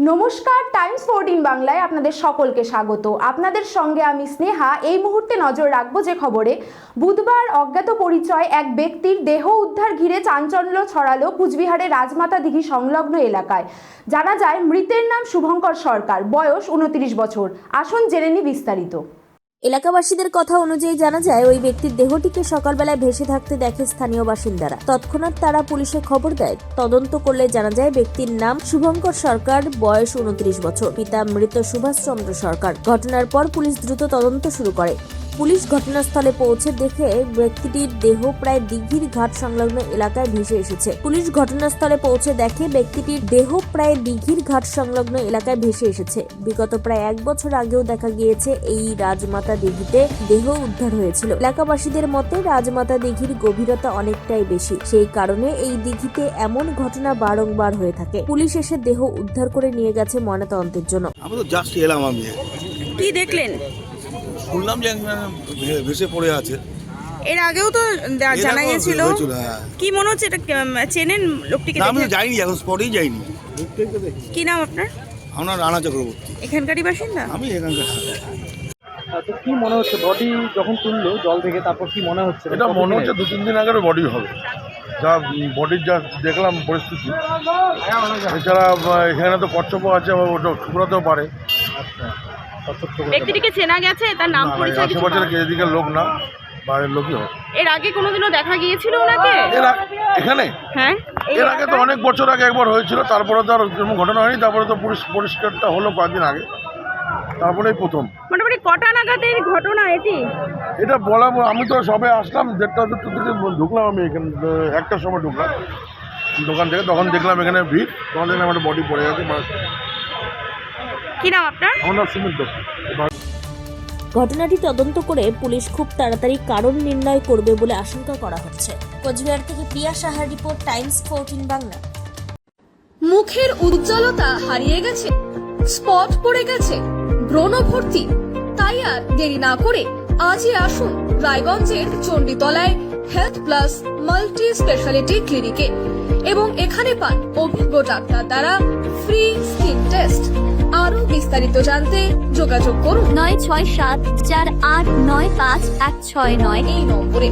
নমস্কার, Times fourteen বাংলায় আপনাদের সকলকে স্বাগত। আপনাদের সঙ্গে আমি স্নেহা। এই মুহূর্তে নজর রাখব যে খবরে, বুধবার অজ্ঞাত পরিচয় এক ব্যক্তির দেহ উদ্ধার ঘিরে চাঞ্চল্য ছড়ালো কুচবিহারের রাজমাতা দিঘি সংলগ্ন এলাকায়। জানা যায়, মৃতের নাম শুভঙ্কর সরকার। বয়স উনত্রিশ বছর। আসুন জেনে নি বিস্তারিত। এলাকাবাসীদের কথা অনুযায়ী জানা যায়, ওই ব্যক্তির দেহটিকে সকালবেলায় ভেসে থাকতে দেখে স্থানীয় বাসিন্দারা। তৎক্ষণাৎ তারা পুলিশে খবর দেয়। তদন্ত করলে জানা যায়, ব্যক্তির নাম শুভঙ্কর সরকার, বয়স উনত্রিশ বছর। পিতা মৃত সুভাষচন্দ্র সরকার। ঘটনার পর পুলিশ দ্রুত তদন্ত শুরু করে। পুলিশ ঘটনাস্থলে পৌঁছে দেখে ব্যক্তিটির দেহ প্রায় দিঘির ঘাট সংলগ্ন এলাকায় ভেসে এসেছে। পুলিশ ঘটনাস্থলে পৌঁছে দেখে ব্যক্তিটির দেহ প্রায় দিঘির ঘাট সংলগ্ন এলাকায় ভেসে এসেছে। বিগত প্রায় এক বছর আগেও দেখা গিয়েছে এই রাজমাতা দিঘিতে দেহ উদ্ধার হয়েছিল। এলাকাবাসীদের মতে রাজমাতা দিঘির গভীরতা অনেকটাই বেশি। সেই কারণে এই দিঘিতে এমন ঘটনা বারংবার হয়ে থাকে। পুলিশ এসে দেহ উদ্ধার করে নিয়ে গেছে ময়নাতদন্তের জন্য। আমি তো জাস্ট এলাম আমি। কি দেখলেন? শুনলাম যে ভেসে পড়ে আছে। এর আগেও তো জানা হয়েছিল, হ্যাঁ। কি মনে হচ্ছে এটা চেনেন লোকটিকে আমি? যাইনি এখন স্পটেই যাইনি। কি নাম আপনার? আমরা রানা চক্রবর্তী। এখানকারই বাসিন্দা? আমি এখানকার তো কি মনে হচ্ছে বডি যখন তুললো জল থেকে তারপর কি মনে হচ্ছে? এটা মনে হচ্ছে দু তিন দিন আগের বডি হবে। যা বডির যা দেখলাম পরিস্থিতি। এছাড়া এখানে তো কচ্ছপ আছে আবার ওটা শুকরাতেও পারে। ব্যক্তিটিকে চেনা গেছে তার নাম পরিচয় কিছু পাওয়া- এদিকের লোক না বাইরের লোকই এর আগে কোনোদিনও দেখা গিয়েছিল ওনাকে? এর আ- এখানে? হ্যাঁ। এই এর আগে তো এলাকায়? অনেক বছর আগে একবার হয়েছিল তারপরে তো আর ঘটনা হয়নি তারপরে তো পরিষ- পরিষ্কারটা হলো কয়েকদিন আগে। তারপরেই প্রথম। মোটামুটি কটা নাগাদের ঘটনা এটি? এটা বলা আমি তো সবে আসলাম দেড়টা দুটো থেকে ঢুকলাম আমি এখানে আহ, একটার সময় ঢুকলাম। দোকান থেকে তখন দেখলাম এখানে ভিড় তখন দেখলাম একটা বডি পড়ে গেছে। কি নাম আপনার? ঘটনাটি তদন্ত করে পুলিশ খুব তাড়াতাড়ি কারণ নির্ণয় করবে বলে আশঙ্কা করা হচ্ছে। কোচবিহার থেকে প্রিয়া সাহার রিপোর্ট টাইমস ফোরটিন বাংলা। মুখের উজ্জ্বলতা হারিয়ে গেছে স্পট পড়ে গেছে ব্রণ ভর্তি। তাই আর দেরি না করে আজই আসুন রায়গঞ্জের চণ্ডীতলায় হেলথ প্লাস মাল্টি স্পেশালিটি ক্লিনিকে। এবং এখানে পান অভিজ্ঞ ডাক্তার দ্বারা ফ্রি স্কিন টেস্ট আরও বিস্তারিত জানতে যোগাযোগ করুন। নয় ছয় সাত চার আট নয় পাঁচ এক ছয় নয়। এই নম্বরে।